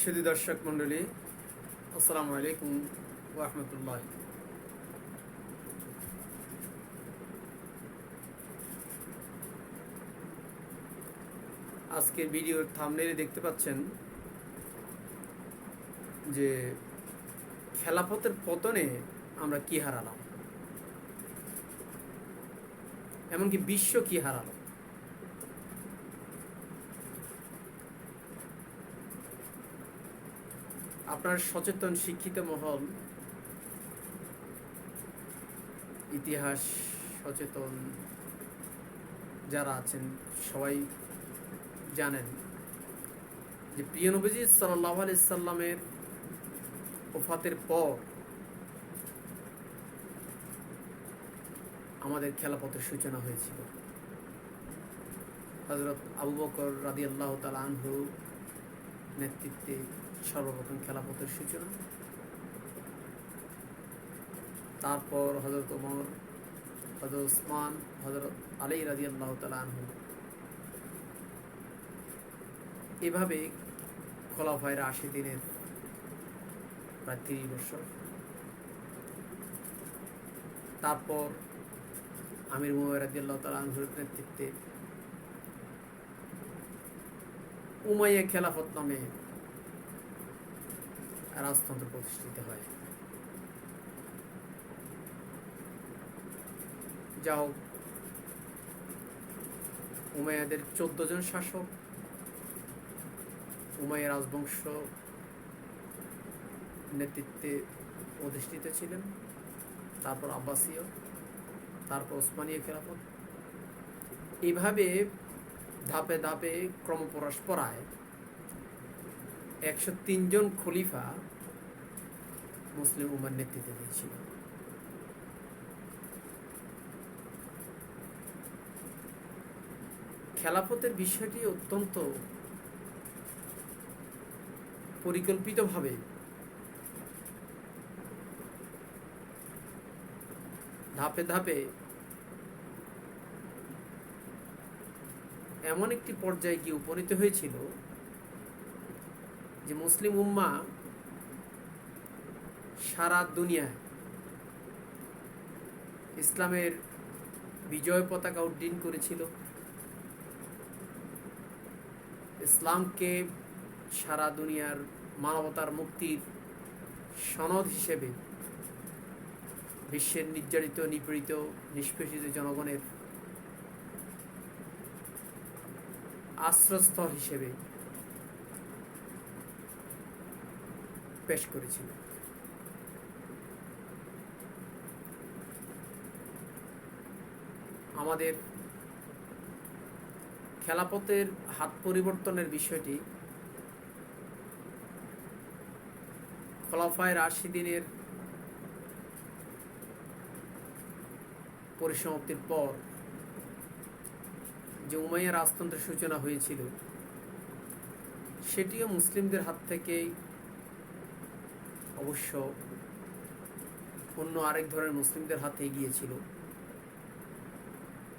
সুদী দর্শক মণ্ডলী, আসসালামু আলাইকুম রহমতুল্লাহ আজকের ভিডিওর থামনেলে দেখতে পাচ্ছেন যে খেলাফতের পতনে আমরা কি হারালাম? এমনকি বিশ্ব কি হারালো? আপনার সচেতন, শিক্ষিত মহল, ইতিহাস সচেতন যারা আছেন, সবাই জানেন যে প্রিয় নবীজি সাল্লাহ আলাইসাল্লামের ওফাতের পর আমাদের খেলাপথের সূচনা হয়েছিল। হজরত আবু বকর রাদি আল্লাহ তালা আনহু নেতৃত্বে সর্বপ্রথম খেলাপথের সূচনা। তারপর হজরত ওমর হজরত ওসমান হজরত আলী রাজি আল্লাহ আনহু। এভাবে খোলাফায়ের আশি দিনের প্রায় তিরিশ বছর। তারপর আমির মুবাই রাজি আল্লাহ তালা আনহুর নেতৃত্বে উমাইয়া খেলাফত নামে রাজতন্ত্র প্রতিষ্ঠিত হয়। যা হোক উমাইয়াদের চোদ্দ জন শাসক, উমাইয়া রাজবংশ নেতৃত্বে অধিষ্ঠিত ছিলেন, তারপর আব্বাসীয়, তারপর ওসমানীয় খেলাফত। এভাবে ধাপে ধাপে ক্রমপরস্পরায় একশো তিনজন খলিফা মুসলিম উমার নেতৃত্বে দিয়েছিল। খেলাফতের বিষয়টি অত্যন্ত পরিকল্পিতভাবে ধাপে ধাপে এমন একটি পর্যায়ে গিয়ে উপনীত হয়েছিল যে মুসলিম উম্মা সারা দুনিয়ায় ইসলামের বিজয় পতাকা উড্ডীন করেছিল। ইসলামকে সারা দুনিয়ার মানবতার মুক্তির সনদ হিসেবে বিশ্বের নির্যাতিত নিপীড়িত, নিষ্পেষিত জনগণের আশ্রয়স্থল হিসেবে পেশ করেছিল। আমাদের খেলাপথের হাত পরিবর্তনের বিষয়টি খোলাফায় আশি দিনের পরিসমাপ্তির পর যে উমাইয়া রাজতন্ত্রের সূচনা হয়েছিল, সেটিও মুসলিমদের হাত থেকেই অবশ্য অন্য আরেক ধরনের মুসলিমদের হাতে গিয়েছিল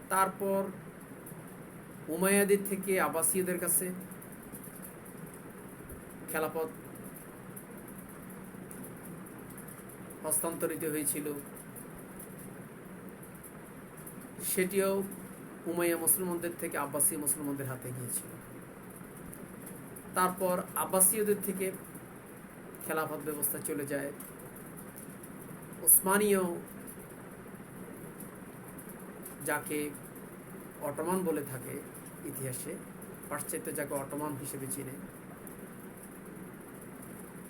তারপর উমায়াদের থেকে আবাসীয়দের কাছে খেলাপথ হস্তান্তরিত হয়েছিল। সেটিও উমাইয়া মুসলমানদের থেকে আব্বাসী মুসলমানদের হাতে গিয়েছিল। তারপর আব্বাসীয়দের থেকে খেলাফত ব্যবস্থা চলে যায়। ওসমানীয় যাকে অটোমান বলে থাকে ইতিহাসে পাশ্চাত্য যাকে অটোমান হিসেবে চিনে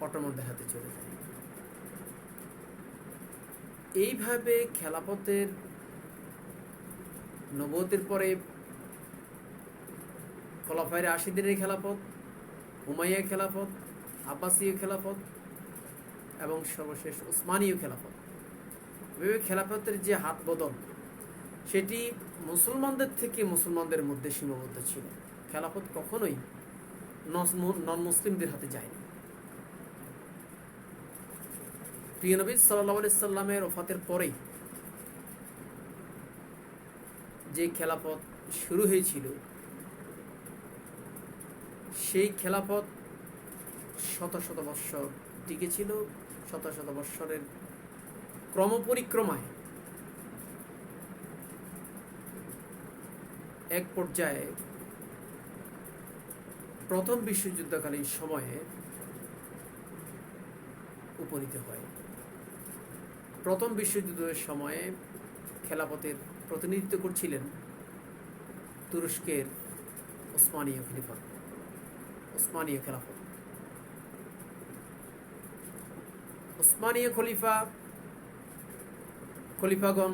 অটোমানদের হাতে চলে যায়। এইভাবে খেলাপথের নবতের পরে খোলাফায়ের আশি দিনের খেলাপথ হুমাইয়া খেলাফত আব্বাসীয় খেলাফত এবং সর্বশেষ ওসমানীয় খেলাফত এভাবে খেলাফতের যে হাত বদল সেটি মুসলমানদের থেকে মুসলমানদের মধ্যে সীমাবদ্ধ ছিল। খেলাফত কখনোই নন মুসলিমদের হাতে যায়নি। প্রিয় নবী সাল্লাহ সাল্লামের ওফাতের পরেই যে খেলাফত শুরু হয়েছিল, সেই খেলাফত শত শত বৎসর টিকে ছিল। শত শত বৎসরের ক্রমপরিক্রমায় এক পর্যায়ে প্রথম বিশ্বযুদ্ধকালীন সময়ে উপনীত হয়। প্রথম বিশ্বযুদ্ধের সময়ে খেলাপথের প্রতিনিধিত্ব করছিলেন তুরস্কের ওসমানীয় খলিফা, ওসমানীয় খেলাফত ওসমানীয় খলিফা, খলিফাগণ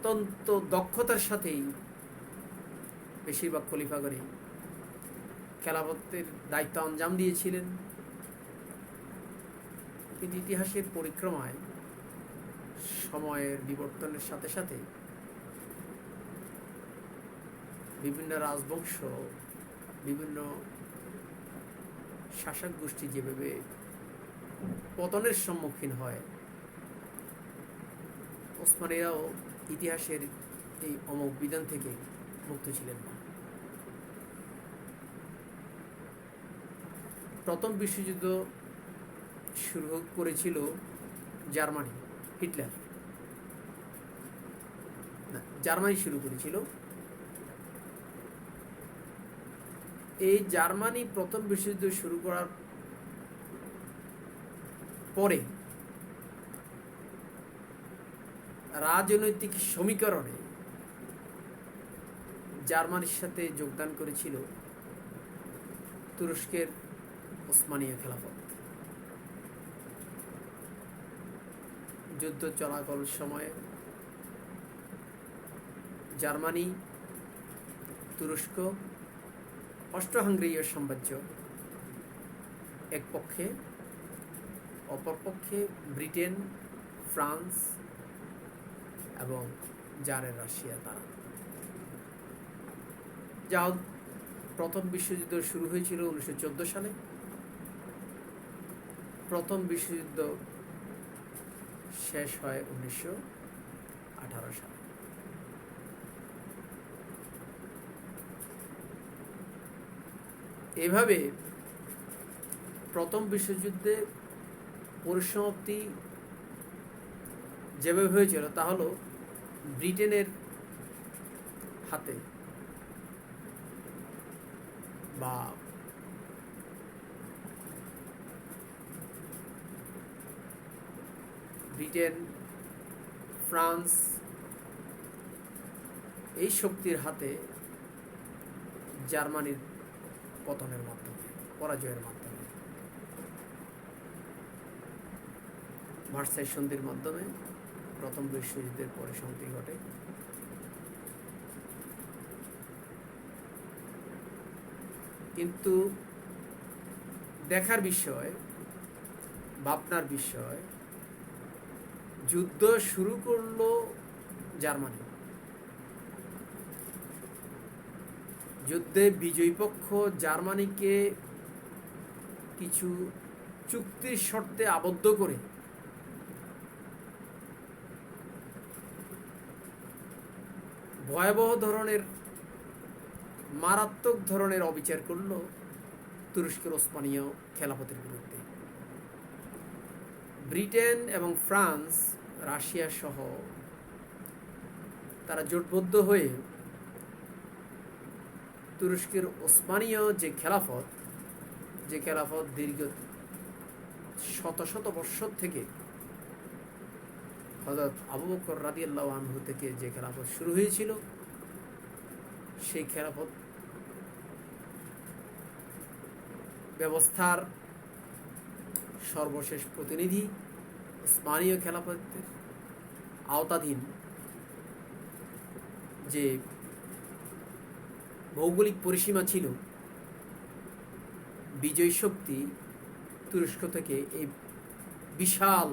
অত্যন্ত দক্ষতার সাথেই বেশিরভাগ খলিফাগণই খেলাফতের দায়িত্ব অঞ্জাম দিয়েছিলেন। কিন্তু ইতিহাসের পরিক্রমায় সময়ের বিবর্তনের সাথে সাথে বিভিন্ন রাজবংশ, বিভিন্ন শাসক গোষ্ঠী যেভাবে পতনের সম্মুখীন হয়, ওসমানীরাও ইতিহাসের এই অমোঘ বিধান থেকে মুক্ত ছিলেন না। প্রথম বিশ্বযুদ্ধ শুরু করেছিল জার্মানি, হিটলার। জার্মানি শুরু করেছিল। এই জার্মানি প্রথম বিশ্বযুদ্ধ শুরু করার পরে রাজনৈতিক সমীকরণে জার্মানির সাথে যোগদান করেছিল তুরস্কের ওসমানীয় খেলাফত। যুদ্ধ চলাকাল সময়ে জার্মানি, তুরস্ক অস্ট্রো সাম্রাজ্য এক পক্ষে অপর পক্ষে ব্রিটেন, ফ্রান্স এবং জারের রাশিয়া তারা। যা প্রথম বিশ্বযুদ্ধ শুরু হয়েছিল উনিশশো চোদ্দ সালে। প্রথম বিশ্বযুদ্ধ শেষ হয় উনিশশো আঠারো সালে। এভাবে প্রথম বিশ্বযুদ্ধে পরিসমাপ্তি যেভাবে হয়েছিল তা হলো ব্রিটেনের হাতে বা ব্রিটেন, ফ্রান্স এই শক্তির হাতে জার্মানির পতনের মাধ্যমে, পরাজয়ের মাধ্যমে ভার্সাই সন্ধির মাধ্যমে প্রথম বিশ্বযুদ্ধের পরে শান্তি ঘটে। কিন্তু দেখার বিষয়, ভাবনার বিষয়, যুদ্ধ শুরু করল জার্মানি। যুদ্ধে বিজয়ী পক্ষ জার্মানিকে কিছু চুক্তির শর্তে আবদ্ধ করে ভয়াবহ ধরনের, মারাত্মক ধরনের অবিচার করল তুরস্কের ওসমানীয় খেলাফতের বিরুদ্ধে। ব্রিটেন এবং ফ্রান্স, রাশিয়া সহ তারা জোটবদ্ধ হয়ে তুরস্কের ওসমানীয় যে খেলাফত যে খেলাফত দীর্ঘ শত শত বৎসর থেকে হজরত আবু বকর রাদিয়াল্লাহ আনহু থেকে যে খেলাফত শুরু হয়েছিল, সেই খেলাফত ব্যবস্থার সর্বশেষ প্রতিনিধি ওসমানীয় খেলাফতের আওতাধীন যে ভৌগোলিক পরিসীমা ছিল বিজয় শক্তি তুরস্ক থেকে এই বিশাল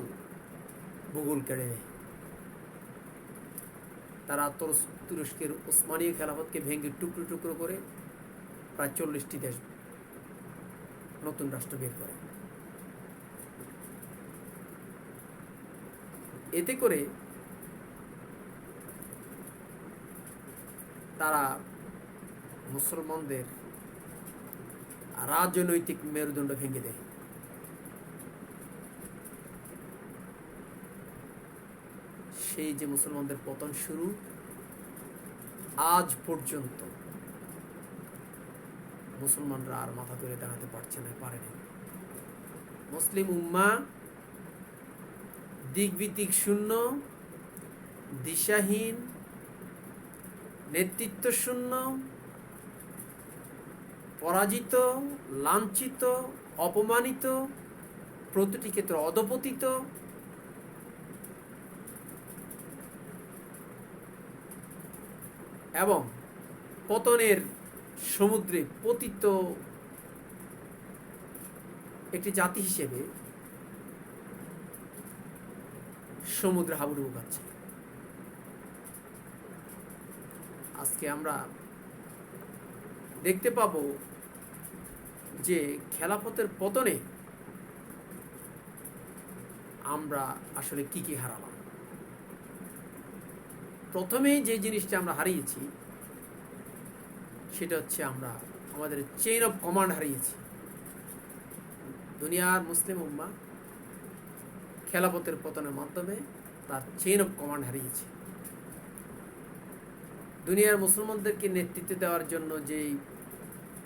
ভূগোল কেড়ে তারা তুরস- তুরস্কের ওসমানীয় খেলাফতকে ভেঙে টুকরো টুকরো করে প্রায় চল্লিশটি দেশ নতুন রাষ্ট্র বের করে। এতে করে তারা মুসলমানদের রাজনৈতিক মেরুদণ্ড ভেঙে দেয়। সেই যে মুসলমানদের পতন শুরু, আজ পর্যন্ত মুসলমানরা আর মাথা তুলে দাঁড়াতে পারছে না, পারেনি। মুসলিম উম্মা দিকবিদিক শূন্য, দিশাহীন, নেতৃত্ব শূন্য, পরাজিত, লাঞ্ছিত, অপমানিত প্রতিটি ক্ষেত্রে অধপতিত এবং পতনের সমুদ্রে পতিত একটি জাতি হিসেবে সমুদ্রে হাবুডুবু খাচ্ছে। আজকে আমরা দেখতে পাবো যে খেলাফতের পতনে আমরা আসলে কি কি হারালাম। প্রথমে যে জিনিসটা আমরা হারিয়েছি, সেটা হচ্ছে আমরা আমাদের চেইন অফ কমান্ড হারিয়েছি। দুনিয়ার মুসলিম উম্মা খেলাপথের পতনের মাধ্যমে তার চেইন অফ কমান্ড হারিয়েছে। দুনিয়ার মুসলমানদেরকে নেতৃত্ব দেওয়ার জন্য যেই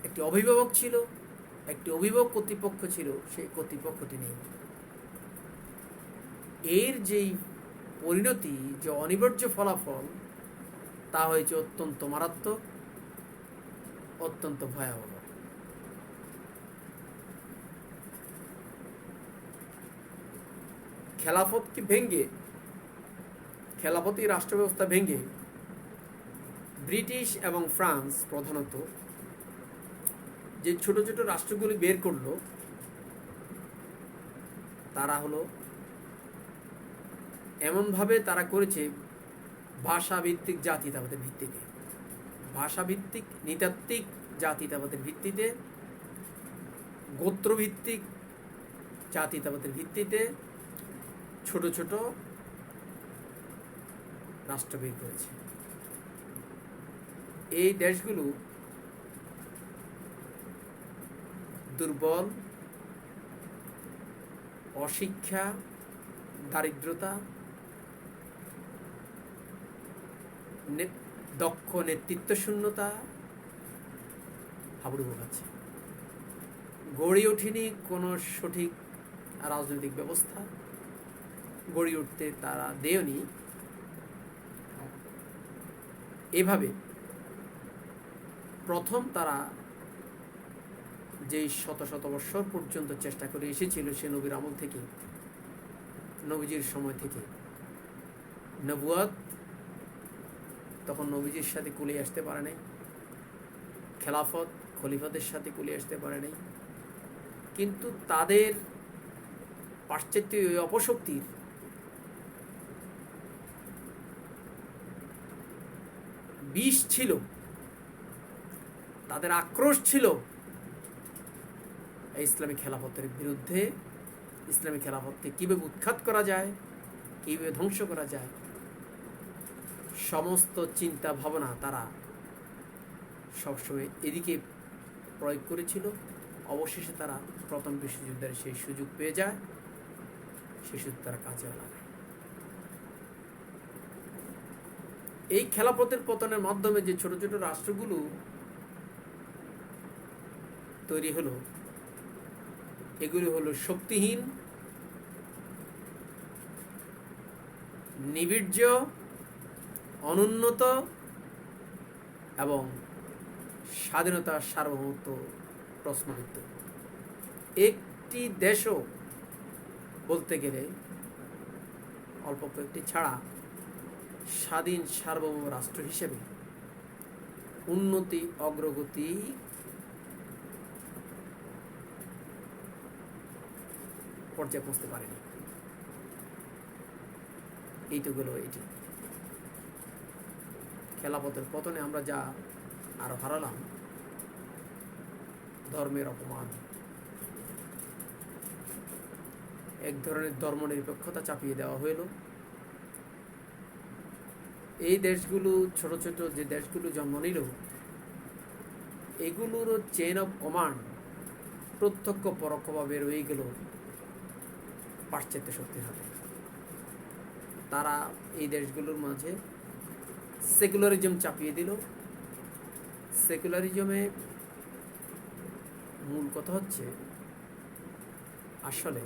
একটি অভিভাবক ছিল, একটি অভিভাবক কর্তৃপক্ষ ছিল, সেই কর্তৃপক্ষটি নেই এর যেই পরিণতি যে অনিবার্য ফলাফল, তা হয়েছে অত্যন্ত মারাত্মক, অত্যন্ত ভয়াবহ। খেলাফতকে ভেঙ্গে? খেলাফতি রাষ্ট্র ব্যবস্থা ভেঙ্গে? ব্রিটিশ এবং ফ্রান্স প্রধানত যে ছোট ছোট রাষ্ট্রগুলি বের করল, তারা হলো এমনভাবে তারা করেছে, ভাষাভিত্তিক জাতিতাবাদের ভিত্তিতে। ভাষাভিত্তিক, নৃতাত্ত্বিক জাতিতাবাদের ভিত্তিতে। গোত্রভিত্তিক জাতিতাবাদের ভিত্তিতে। ছোট ছোট রাষ্ট্র বের করেছে। এই দেশগুলো দুর্বল, অশিক্ষা, দারিদ্রতা নে- দক্ষ নেতৃত্ব শূন্যতা হাবুডুবু খাচ্ছে গড়ে ওঠেনি কোনো সঠিক রাজনৈতিক ব্যবস্থা। গড়ে উঠতে তারা দেয়নি। এভাবে প্রথম তারা যেই শত শত বৎসর পর্যন্ত চেষ্টা করে এসেছিল সে নবীর আমল থেকে, নবীজির সময় থেকে, নবুয়াত তখন নবীজির সাথে কুলিয়ে আসতে পারে নাই। খেলাফত, খলিফাদের সাথে কুলিয়ে আসতে পারে নাই। কিন্তু তাদের পাশ্চাত্য ওই অপশক্তির বিষ ছিল, তাদের আক্রোশ ছিল এই ইসলামী খেলাফতের বিরুদ্ধে। ইসলামী খেলাফতকে কীভাবে উৎখাত করা যায়, কীভাবে ধ্বংস করা যায় সমস্ত চিন্তা ভাবনা তারা সবসময় এদিকে প্রয়োগ করেছিল। অবশেষে তারা প্রথম বিশ্বযুদ্ধের সেই সুযোগ পেয়ে যায়। সেই সুযোগ তারা কাজে লাগায়। এই খেলাপথের পতনের মাধ্যমে যে ছোট ছোট রাষ্ট্রগুলো তৈরি হলো, এগুলি হলো শক্তিহীন নিবীর্য অনুন্নত এবং স্বাধীনতার সার্বভৌমত্ব প্রশ্নবিদ্ধ। একটি দেশও বলতে গেলে অল্প কয়েকটি ছাড়া স্বাধীন সার্বভৌম রাষ্ট্র হিসেবে উন্নতি, অগ্রগতি পর্যায়ে পৌঁছতে পারেনি। এই তো গেল এটি। খেলাপথের পতনে আমরা যা আরও হারালাম, ধর্মের অপমান, এক ধরনের ধর্মনিরপেক্ষতা চাপিয়ে দেওয়া হইল। এই দেশগুলো, ছোট ছোট যে দেশগুলো জন্ম নিল এগুলোর চেন অফ কমান্ড প্রত্যক্ষ পরোক্ষভাবে রয়ে গেল পাশ্চাত্য শক্তির হাতে। তারা এই দেশগুলোর মাঝে সেকুলারিজম চাপিয়ে দিল। সেকুলারিজমে মূল কথা হচ্ছে, আসলে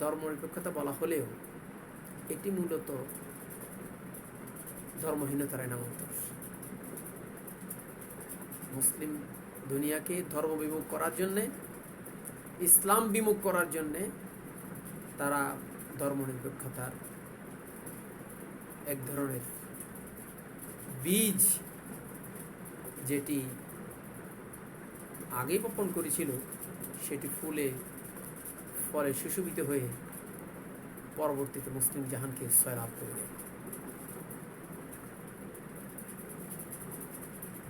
ধর্মনিরপেক্ষতা বলা হলেও এটি মূলত ধর্মহীনতার নামান্তর মুসলিম দুনিয়াকে ধর্ম বিমুখ করার জন্যে, ইসলাম বিমুখ করার জন্যে তারা ধর্মনিরপেক্ষতার এক ধরনের বীজ যেটি আগেই বপন করেছিল, সেটি ফুলে ফলে সুশোভিত হয়ে পরবর্তীতে মুসলিম জাহানকে সয়লাভ করে দেয়।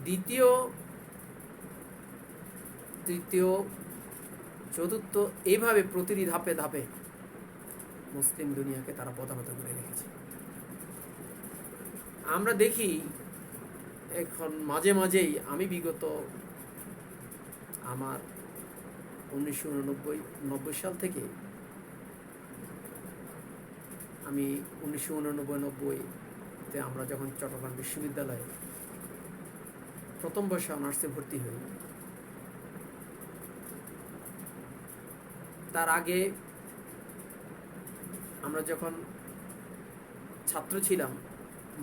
দ্বিতীয়, তৃতীয়, চতুর্থ, এভাবে প্রতিটি ধাপে ধাপে মুসলিম দুনিয়াকে তারা পদানত করে রেখেছে। আমরা দেখি, এখন মাঝে মাঝেই আমি বিগত আমার উনিশশো উননব্বই, নব্বই সাল থেকে আমি উনিশশো উননব্বই নব্বইতে আমরা যখন চট্টগ্রাম বিশ্ববিদ্যালয়ে প্রথম বর্ষে অনার্সে ভর্তি হই, তার আগে আমরা যখন ছাত্র ছিলাম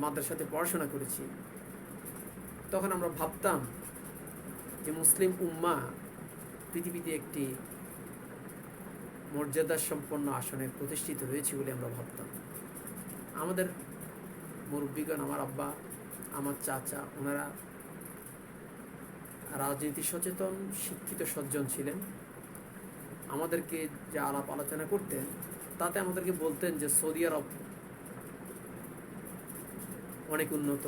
মাদ্রাসাতে পড়াশোনা করেছি, তখন আমরা ভাবতাম যে মুসলিম উম্মা পৃথিবীতে একটি মর্যাদা সম্পন্ন আসনে প্রতিষ্ঠিত রয়েছে বলে আমরা ভাবতাম। আমাদের মুরব্বীগণ, আমার আব্বা, আমার চাচা, ওনারা রাজনীতি সচেতন, শিক্ষিত সজ্জন ছিলেন। আমাদেরকে যে আলাপ আলোচনা করতেন, তাতে আমাদেরকে বলতেন যে সৌদি আরব অনেক উন্নত।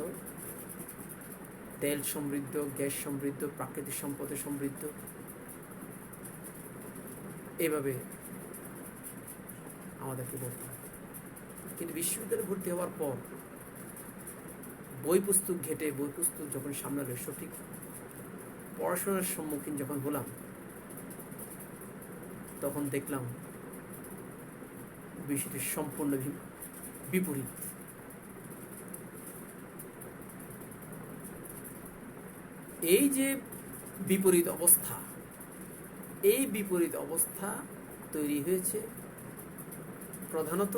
তেল সমৃদ্ধ, গ্যাস সমৃদ্ধ, প্রাকৃতিক সম্পদে সমৃদ্ধ। এভাবে আমাদেরকে বলতেন কিন্তু বিশ্ববিদ্যালয়ে ভর্তি হওয়ার পর বই পুস্তক ঘেটে, বই পুস্তক যখন সামনে এলো সঠিক পড়াশোনার সম্মুখীন যখন হলাম, তখন দেখলাম বিষয়টি সম্পূর্ণ বিপরীত। এই যে বিপরীত অবস্থা, এই বিপরীত অবস্থা তৈরি হয়েছে প্রধানত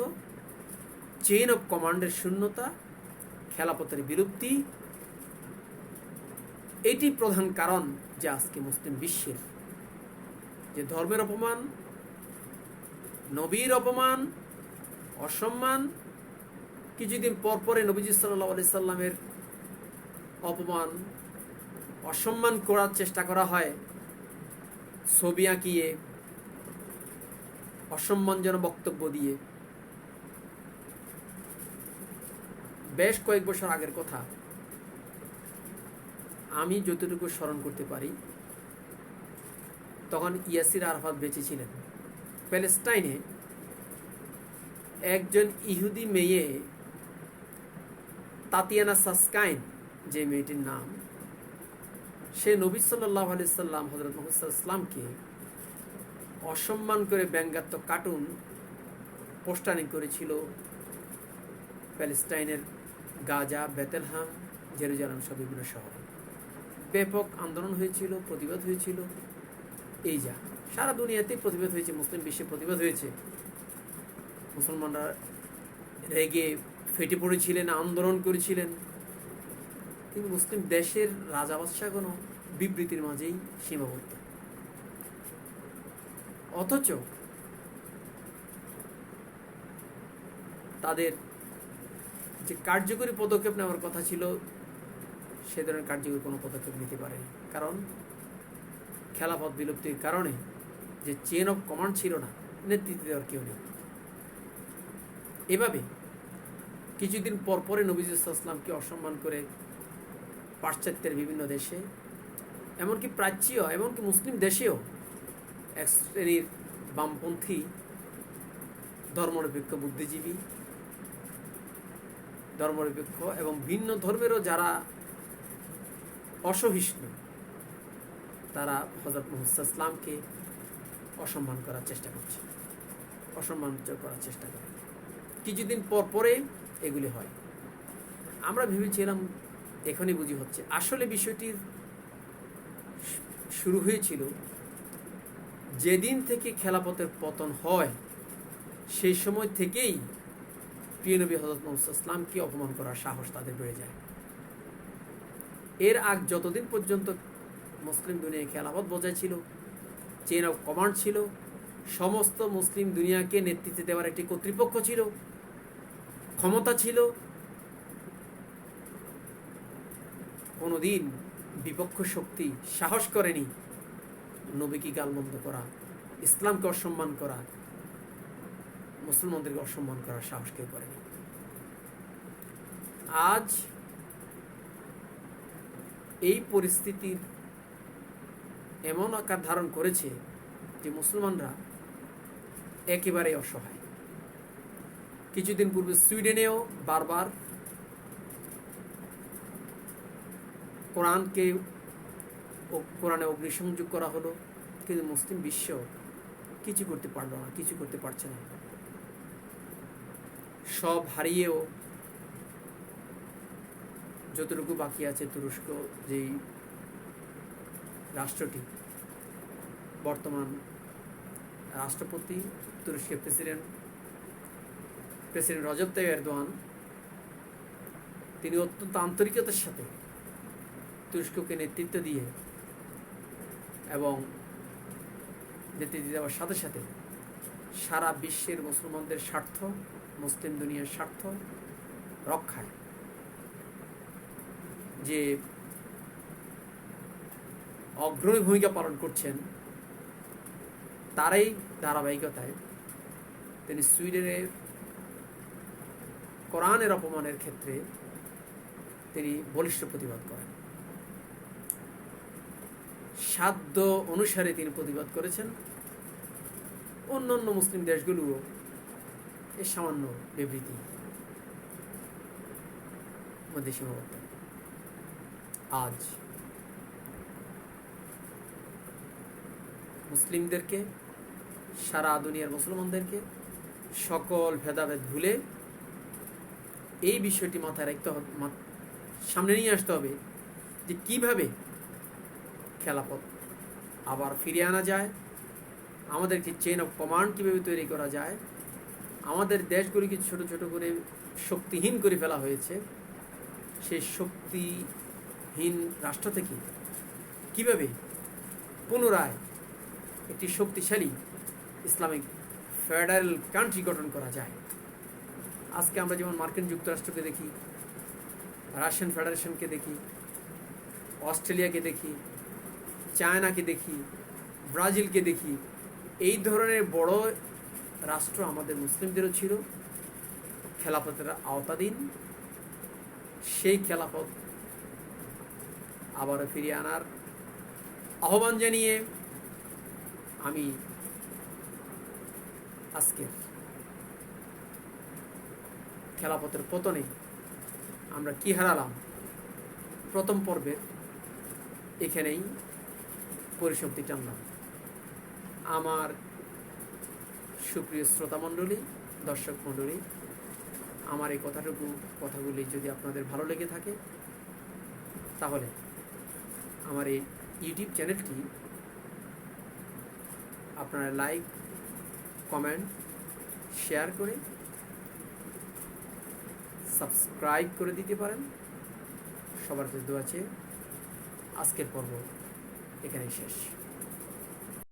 চেইন অফ কমান্ডের শূন্যতা, খেলাপথের বিলুপ্তি। এটি প্রধান কারণ যে আজকে মুসলিম বিশ্বের যে ধর্মের অপমান, নবীর অপমান, অসম্মান, কিছুদিন পর পরে নবীজি সাল্লাহ আলি সাল্লামের অপমান অসম্মান করার চেষ্টা করা হয়। ছবি আঁকিয়ে, অসম্মানজনক বক্তব্য দিয়ে। বেশ কয়েক বছর আগের কথা। আমি যতটুকু স্মরণ করতে পারি, তখন ইয়াসির আরফাত বেঁচে ছিলেন। প্যালেস্টাইনে একজন ইহুদি মেয়ে, তাতিয়ানা সাসকাইন, যে মেয়েটির নাম সে নবী সাল্লাহ আলি সাল্লাম হজরত মোহাম্মদ ইসলামকে অসম্মান করে ব্যঙ্গাত্মক কার্টুন পোস্টারিং করেছিল প্যালেস্টাইনের গাজা, বেতেলহাম, জেরুজালাম সব বিভিন্ন শহরে। ব্যাপক আন্দোলন হয়েছিল, প্রতিবাদ হয়েছিল। এই যা, সারা দুনিয়াতে প্রতিবাদ হয়েছে, মুসলিম বিশ্বে প্রতিবাদ হয়েছে। মুসলমানরা রেগে ফেটে পড়েছিলেন, আন্দোলন করেছিলেন। কিন্তু মুসলিম দেশের রাজা বাদশাহগণ বিবৃতির মাঝেই সীমাবদ্ধ। অথচ তাদের যে কার্যকরী পদক্ষেপ নেওয়ার কথা ছিল, সে ধরনের কার্যকরী কোনো পদক্ষেপ নিতে পারেনি। কারণ, খেলাপথ বিলুপ্তির কারণে যে চেন অফ কমান্ড ছিল না, নেতৃত্ব দেওয়ার কেউ নেই। এভাবে কিছুদিন পর পরে নবীজ ইসলামকে অসম্মান করে পাশ্চাত্যের বিভিন্ন দেশে এমনকি প্রাচ্যীয় এমনকি মুসলিম দেশেও এক শ্রেণির বামপন্থী ধর্মনিরপেক্ষ বুদ্ধিজীবী, ধর্মনিরপেক্ষ এবং ভিন্ন ধর্মেরও যারা অসহিষ্ণু, তারা হজরত মোহাম্মদ ইসলামকে অসম্মান করার চেষ্টা করছে। অসম্মান করার চেষ্টা করে। কিছুদিন পর পরে এগুলি হয়। আমরা ভেবেছিলাম, এখনই বুঝি হচ্ছে। আসলে বিষয়টির শুরু হয়েছিল, যেদিন থেকে খেলাপথের পতন হয়, সেই সময় থেকেই প্রিয় নবী হজরত ইসলামকে অপমান করার সাহস তাদের বেড়ে যায়। এর আগ যতদিন পর্যন্ত মুসলিম দুনিয়ায় খেলাফত বজায় ছিল চেন অফ কমান্ড ছিল, সমস্ত মুসলিম দুনিয়াকে নেতৃত্বে দেওয়ার একটি কর্তৃপক্ষ ছিল, ক্ষমতা ছিল, কোনোদিন বিপক্ষ শক্তি, সাহস করেনি। নবীকে গালমন্দ করা, ইসলামকে অসম্মান করা, মুসলমানদেরকে অসম্মান করার সাহস কেউ করেনি। আজ এই পরিস্থিতির এমন আকার ধারণ করেছে যে মুসলমানরা একেবারে অসহায়। কিছুদিন পূর্বে সুইডেনেও বারবার কোরআনকে কোরআনে অগ্নিসংযোগ করা হলো, কিন্তু মুসলিম বিশ্ব কিছু করতে পারল না, কিছু করতে পারছে না। সব হারিয়েও যতটুকু বাকি আছে তুরস্ক যেই রাষ্ট্রটি, বর্তমান রাষ্ট্রপতি, তুরস্কের president president Recep Tayyip Erdogan, তিনি অত্যন্ত আন্তরিকতার সাথে তুরস্ককে নেতৃত্ব দিয়ে এবং নেতৃত্ব দেওয়ার সাথে সাথে সারা বিশ্বের মুসলমানদের স্বার্থ, মুসলিম দুনিয়ার স্বার্থ রক্ষায়। যে অগ্রণী ভূমিকা পালন করছেন, তারই ধারাবাহিকতায় তিনি সুইডেনের কোরআনের অপমানের ক্ষেত্রে তিনি বলিষ্ঠ প্রতিবাদ করেন। সাধ্য অনুসারে তিনি প্রতিবাদ করেছেন। অন্য অন্য মুসলিম দেশগুলোও এর সামান্য বিবৃতি মধ্যে সীমাবদ্ধ। আজ মুসলিমদেরকে, সারা দুনিয়ার মুসলমানদেরকে সকল ভেদাভেদ ভুলে এই বিষয়টি মাথায় রাখতে হবে সামনে নিয়ে আসতে হবে যে কীভাবে খেলাপথ আবার ফিরিয়ে আনা যায়। আমাদেরকে চেন অফ কমান্ড কীভাবে তৈরি করা যায়? আমাদের দেশগুলিকে ছোট ছোট করে শক্তিহীন করে ফেলা হয়েছে। সেই শক্তিহীন রাষ্ট্র থেকে কীভাবে পুনরায় একটি শক্তিশালী ইসলামিক ফেডারেল কান্ট্রি গঠন করা যায়? আজকে আমরা যেমন মার্কিন যুক্তরাষ্ট্রকে দেখি, রাশিয়ান ফেডারেশনকে দেখি, অস্ট্রেলিয়াকে দেখি চায়নাকে দেখি, ব্রাজিলকে দেখি, এই ধরনের বড় রাষ্ট্র আমাদের মুসলিমদেরও ছিল, খেলাফতের আওতাধীন। সেই খেলাফত আবারও ফিরিয়ে আনার আহ্বান জানিয়ে আমি আজকের খেলাপথের পতনে আমরা কি হারালাম? প্রথম পর্বে এখানেই পরিসমাপ্তি টানলাম আমার সুপ্রিয় শ্রোতা মণ্ডলী, দর্শক মণ্ডলী, আমার এই কথাটুকু, কথাগুলি যদি আপনাদের ভালো লেগে থাকে, তাহলে আমার এই ইউটিউব চ্যানেলটি আপনারা লাইক, কমেন্ট, শেয়ার করে সাবস্ক্রাইব করে দিতে পারেন। সবার দোয়া আছে আজকের পর্ব এখানেই শেষ।